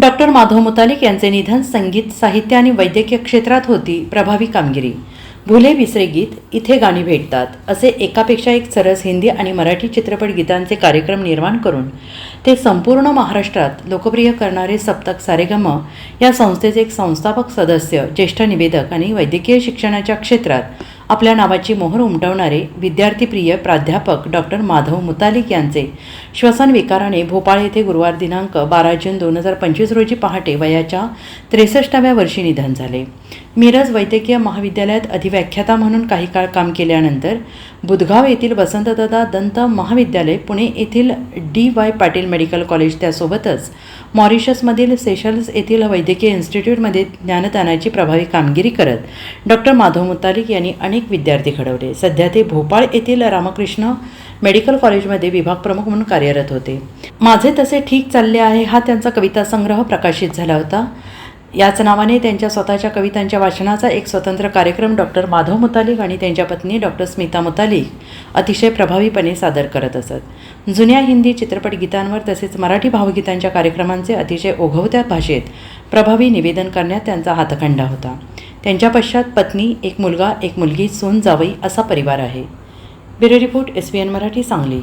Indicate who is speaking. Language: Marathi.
Speaker 1: डॉक्टर माधव मुतालिक यांचे निधन संगीत साहित्य आणि वैद्यकीय क्षेत्रात होती प्रभावी कामगिरी. भुले विसरे गीत इथे गाणी भेटतात असे एकापेक्षा एक सरस हिंदी आणि मराठी चित्रपट गीतांचे कार्यक्रम निर्माण करून ते संपूर्ण महाराष्ट्रात लोकप्रिय करणारे सप्तक सारेगम या संस्थेचे एक संस्थापक सदस्य ज्येष्ठ निवेदक आणि वैद्यकीय शिक्षणाच्या क्षेत्रात आपल्या नावाची मोहर उमटवणारे विद्यार्थीप्रिय प्राध्यापक डॉक्टर माधव मुतालिक यांचे श्वसन विकाराने भोपाळ येथे गुरुवार दिनांक बारा जून दोन हजार पंचवीस रोजी पहाटे वयाच्या त्रेसष्टाव्या वर्षी निधन झाले. मिरज वैद्यकीय महाविद्यालयात अधिव्याख्याता म्हणून काही काळ काम केल्यानंतर बुधगाव येथील वसंतदादा दंत महाविद्यालय पुणे येथील D Y Patil medical college त्यासोबतच मॉरिशसमधील सेशल्स येथील वैद्यकीय इन्स्टिट्यूटमध्ये ज्ञानदानाची प्रभावी कामगिरी करत डॉक्टर माधव मुतालिक यांनी अनेक विद्यार्थी घडवले. सध्या ते भोपाळ येथील रामकृष्ण मेडिकल कॉलेजमध्ये विभाग प्रमुख म्हणून कार्यरत होते. माझे तसे ठीक चालले आहे हा त्यांचा कविता संग्रह प्रकाशित झाला होता. याच नावाने त्यांच्या स्वतःच्या कवितांच्या वाचनाचा एक स्वतंत्र कार्यक्रम डॉक्टर माधव मुतालिक आणि त्यांच्या पत्नी डॉक्टर स्मिता मुतालिक अतिशय प्रभावीपणे सादर करत असत. जुन्या हिंदी चित्रपट गीतांवर तसेच मराठी भावगीतांच्या कार्यक्रमांचे अतिशय ओघवत्या भाषेत प्रभावी निवेदन करण्यात त्यांचा हातखंडा होता. त्यांच्या पश्चात पत्नी एक मुलगा एक मुलगी सून जावई असा परिवार आहे. Bureau report S B N Marathi Sangli.